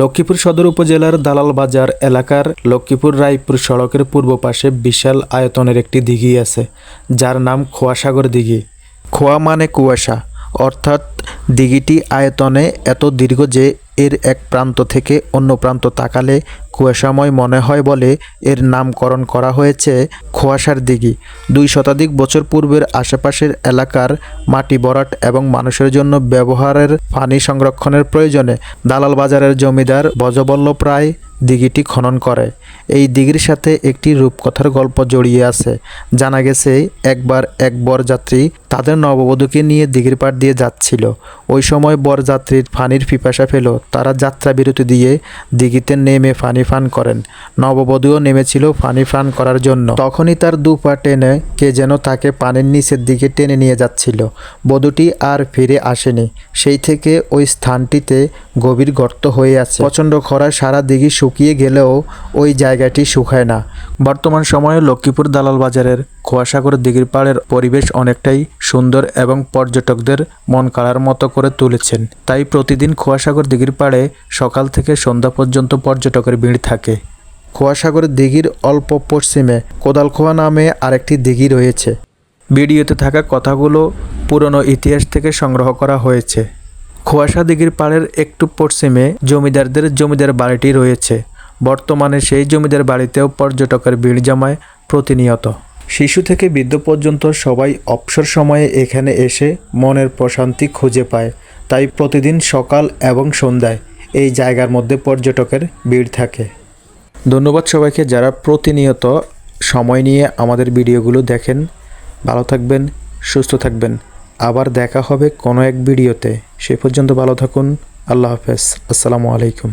লক্ষ্মীপুর সদর উপজেলার দালাল বাজার এলাকার লক্ষ্মীপুর রায়পুর সড়কের পূর্ব পাশে বিশাল আয়তনের একটি দিঘি আছে, যার নাম খোয়াসাগর দিঘি। খোয়া মানে কুয়াশা, অর্থাৎ দিঘিটি আয়তনে এত দীর্ঘ যে এর এক প্রান্ত থেকে অন্য প্রান্ত তাকালে কুয়াশাময় মনে হয় বলে এর নামকরণ করা হয়েছে খোয়াশার দিঘি। দুই শতাধিক বছর পূর্বের আশেপাশের এলাকার মাটি বরাট এবং মানুষের জন্য ব্যবহারের পানি সংরক্ষণের প্রয়োজনে দালাল বাজারের জমিদার বজবল্লভ রায় দিঘিটি খনন করে। এই দিঘির সাথে একটি রূপকথার গল্প জড়িয়ে আছে। জানা গেছে, একবার এক বরযাত্রী তাদের নববধূকে নিয়ে দিঘির পাড় দিয়ে যাচ্ছিল। ওই সময় বরযাত্রীর ফানির পিপাসা পেল তারা যাত্রা বিরতি দিয়ে দিঘিতে নেমে পান করেন। নববধূও নেমেছিল পানি পান করার জন্য। তখনই তার দু পা টেনে কে যেন তাকে পানির নিচের দিকে টেনে নিয়ে যাচ্ছিল। বধূটি আর ফিরে আসেনি। সেই থেকে ওই স্থানটিতে গভীর গর্ত হয়ে আছে। প্রচণ্ড খরায় সারা দিঘি শুকিয়ে গেলেও ওই জায়গাটি শুকায় না। বর্তমান সময়ে লক্ষ্মীপুর দালাল বাজারের খোয়াসাগর দিঘির পাড়ের পরিবেশ অনেকটাই সুন্দর এবং পর্যটকদের মন কাড়ার মতো করে তুলেছেন। তাই প্রতিদিন খোয়াসাগর দিঘির পাড়ে সকাল থেকে সন্ধ্যা পর্যন্ত পর্যটকের ভিড় থাকে। খোয়াসাগর দিঘির অল্প পশ্চিমে কোদালখোয়া নামে আরেকটি দিঘি রয়েছে। ভিডিওতে থাকা কথাগুলো পুরনো ইতিহাস থেকে সংগ্রহ করা হয়েছে। খোয়াসা দিঘির পাড়ের একটু পশ্চিমে জমিদারদের জমিদার বাড়িটি রয়েছে। বর্তমানে সেই জমিদার বাড়িতেও পর্যটকের ভিড় জমায় প্রতিনিয়ত। শিশু থেকে বৃদ্ধ পর্যন্ত সবাই অবসর সময়ে এখানে এসে মনের প্রশান্তি খুঁজে পায়। তাই প্রতিদিন সকাল এবং সন্ধ্যায় এই জায়গার মধ্যে পর্যটকের ভিড় থাকে। ধন্যবাদ সবাইকে যারা প্রতিনিয়ত সময় নিয়ে আমাদের ভিডিওগুলো দেখেন। ভালো থাকবেন, সুস্থ থাকবেন। আবার দেখা হবে কোনো এক ভিডিওতে। সে পর্যন্ত ভালো থাকুন। আল্লাহ হাফেজ। আসসালামু আলাইকুম।